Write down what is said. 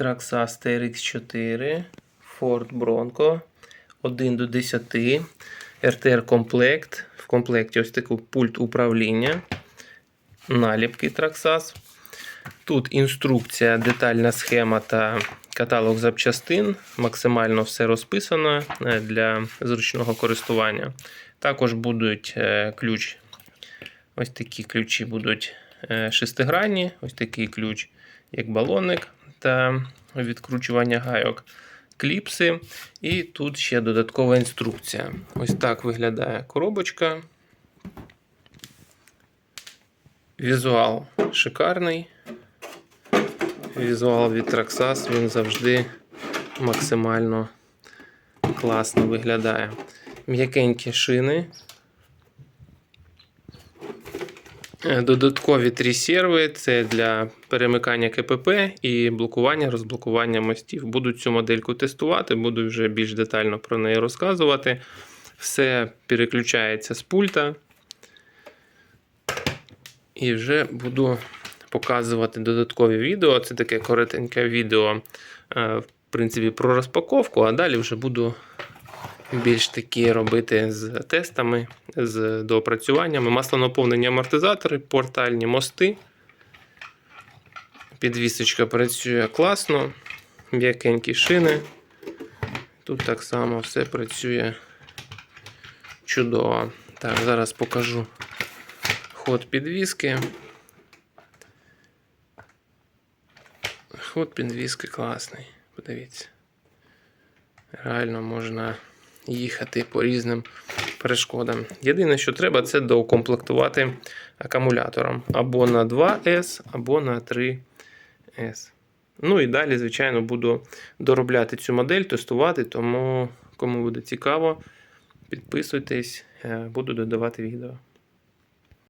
Traxxas TRX4, Ford Bronco 1 до 10, RTR комплект. В комплекті ось такий пульт управління, наліпки Traxxas. Тут інструкція, детальна схема та каталог запчастин. Максимально все розписано е, для зручного користування. Також будуть е, ключ. Ось такі ключі будуть е, шестигранні, ось такий ключ, як балонник та відкручування гайок. Кліпси, і тут ще додаткова інструкція. Ось так виглядає коробочка. Візуал шикарний. Візуал від Traxxas, він завжди максимально класно виглядає. М'якенькі шини. Додаткові три серви це для перемикання КПП і блокування, розблокування мостів. Буду цю модельку тестувати, буду вже більш детально про неї розказувати. Все переключається з пульта. І вже буду показувати додаткові відео. Це таке коротеньке відео, е, в принципі, про розпаковку, а далі вже буду більш такі робити з тестами, з доопрацюваннями. Маслонаповнені амортизатори, портальні мости. Підвісочка працює класно, м'якенькі шини. Тут так само все працює чудово. Так, зараз покажу ход підвіски. Ход підвіски класний, подивіться. Реально можна їхати по різним перешкодам. Єдине, що треба, це доукомплектувати акумулятором або на 2С, або на 3С. Ну і далі, звичайно, буду доробляти цю модель, тестувати, тому кому буде цікаво, підписуйтесь, е, буду додавати відео.